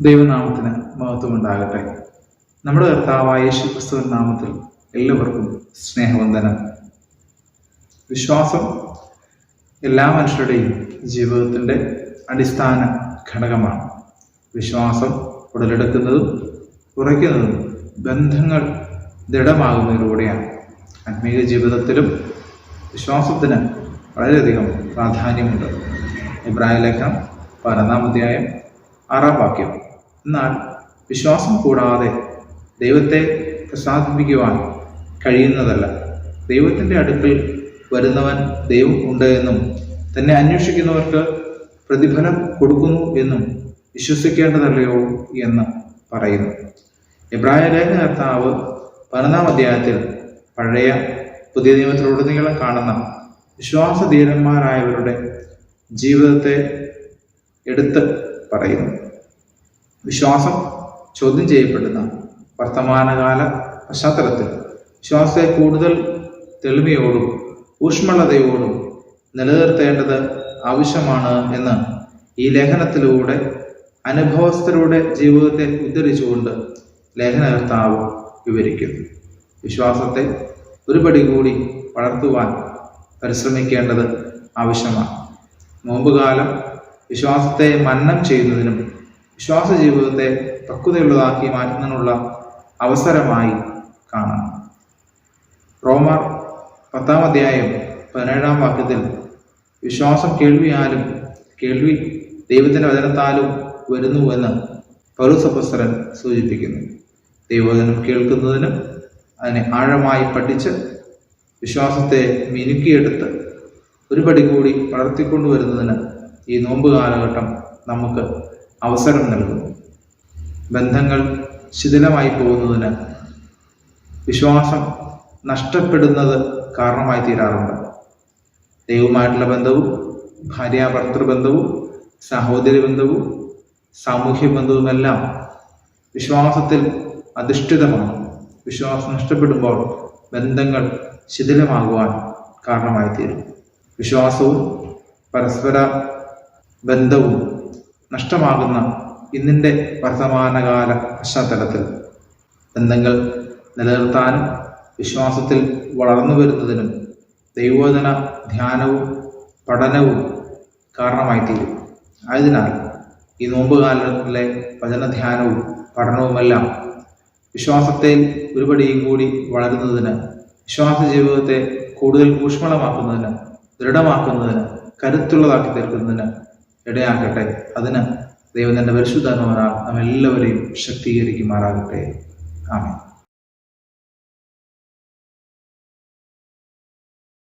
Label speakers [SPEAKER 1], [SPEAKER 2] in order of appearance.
[SPEAKER 1] ദൈവനാമത്തിന് മഹത്വം ഉണ്ടാകട്ടെ നമ്മുടെ കർത്താവായ യേശു ക്രിസ്തുവൻ നാമത്തിൽ എല്ലാവർക്കും സ്നേഹവന്ദനം. വിശ്വാസം എല്ലാ മനുഷ്യരുടെയും ജീവിതത്തിന്റെ അടിസ്ഥാന ഘടകമാണ്. വിശ്വാസം ഉടലെടുക്കുന്നതും കുറയ്ക്കുന്നതും ബന്ധങ്ങൾ ദൃഢമാകുന്നതിലൂടെയാണ്. ആത്മീയ ജീവിതത്തിലും വിശ്വാസത്തിന് വളരെയധികം പ്രാധാന്യമുണ്ട്. ഇബ്രാഹിം ലേഖനം പതിനൊന്നാം അധ്യായം ആറാം വാക്യം. എന്നാൽ വിശ്വാസം കൂടാതെ ദൈവത്തെ പ്രസാദിപ്പിക്കുവാൻ കഴിയുന്നതല്ല. ദൈവത്തിന്റെ അടുക്കൽ വരുന്നവൻ ദൈവം ഉണ്ട് എന്നും തന്നെ അന്വേഷിക്കുന്നവർക്ക് പ്രതിഫലം കൊടുക്കുന്നു എന്നും വിശ്വസിക്കേണ്ടതല്ലയോ എന്ന് പറയുന്നു. എബ്രായ ലേഖനകർത്താവ് പതിനൊന്നാം അധ്യായത്തിൽ പഴയ പുതിയ നിയമത്തിലുടനീളം കാണുന്ന വിശ്വാസധീരന്മാരായവരുടെ ജീവിതത്തെ എടുത്ത് പറയുന്നു. വിശ്വാസം ചോദ്യം ചെയ്യപ്പെടുന്ന വർത്തമാനകാല പശ്ചാത്തലത്തിൽ വിശ്വാസത്തെ കൂടുതൽ തെളിമയോടും ഊഷ്മളതയോടും നിലനിർത്തേണ്ടത് ആവശ്യമാണ് എന്ന് ഈ ലേഖനത്തിലൂടെ അനുഭവസ്ഥരുടെ ജീവിതത്തെ ഉദ്ധരിച്ചുകൊണ്ട് ലേഖനകർത്താവ് വിവരിക്കുന്നു. വിശ്വാസത്തെ ഒരുപടി കൂടി വളർത്തുവാൻ പരിശ്രമിക്കേണ്ടത് ആവശ്യമാണ്. നോമ്പുകാലം വിശ്വാസത്തെ മന്നം ചെയ്യുന്നതിനും വിശ്വാസ ജീവിതത്തെ പക്വതയുള്ളതാക്കി മാറ്റുന്നതിനുള്ള അവസരമായി കാണാം. റോമർ പത്താം അധ്യായം പതിനേഴാം വാക്യത്തിൽ വിശ്വാസം കേൾവിയാലും കേൾവി ദൈവത്തിന്റെ വചനത്താലും വരുന്നുവെന്ന് പൗരസഭസ്ഥരൻ സൂചിപ്പിക്കുന്നു. ദൈവവചനം കേൾക്കുന്നതിനും അതിനെ ആഴമായി പഠിച്ച് വിശ്വാസത്തെ മിനുക്കിയെടുത്ത് ഒരു പടി കൂടി വളർത്തിക്കൊണ്ടുവരുന്നതിന് ഈ നോമ്പ് കാലഘട്ടം നമുക്ക് അവസരം നൽകുന്നു. ബന്ധങ്ങൾ ശിഥിലമായി പോകുന്നതിന് വിശ്വാസം നഷ്ടപ്പെടുന്നത് കാരണമായി തീരാറുണ്ട്. ദൈവമായിട്ടുള്ള ബന്ധവും ഭാര്യാഭർത്തൃ ബന്ധവും സഹോദരി ബന്ധവും സാമൂഹ്യ ബന്ധവുമെല്ലാം വിശ്വാസത്തിൽ അധിഷ്ഠിതമാണ്. വിശ്വാസം നഷ്ടപ്പെടുമ്പോൾ ബന്ധങ്ങൾ ശിഥിലമാകുവാൻ കാരണമായി തീരും. വിശ്വാസവും പരസ്പര ബന്ധവും നഷ്ടമാകുന്ന ഇന്നിന്റെ വർത്തമാനകാല പശ്ചാത്തലത്തിൽ ബന്ധങ്ങൾ നിലനിർത്താനും വിശ്വാസത്തിൽ വളർന്നു വരുന്നതിനും ദൈവോധന ധ്യാനവും പഠനവും കാരണമായി തീരും ആയതിനാൽ ഈ നോമ്പുകാലത്തിലെ വചനധ്യാനവും പഠനവുമെല്ലാം വിശ്വാസത്തെ ഒരുപടിയും കൂടി വളരുന്നതിന് വിശ്വാസ ജീവിതത്തെ കൂടുതൽ ഊഷ്മളമാക്കുന്നതിന് ദൃഢമാക്കുന്നതിന് കരുത്തുള്ളതാക്കി തീർക്കുന്നതിന് ഇടയാക്കട്ടെ അതിന് ദൈവം തന്റെ പരിശുദ്ധാത്മാവനാൽ നാം എല്ലാവരെയും ശക്തീകരിക്കുമാറാകട്ടെ. ആമേ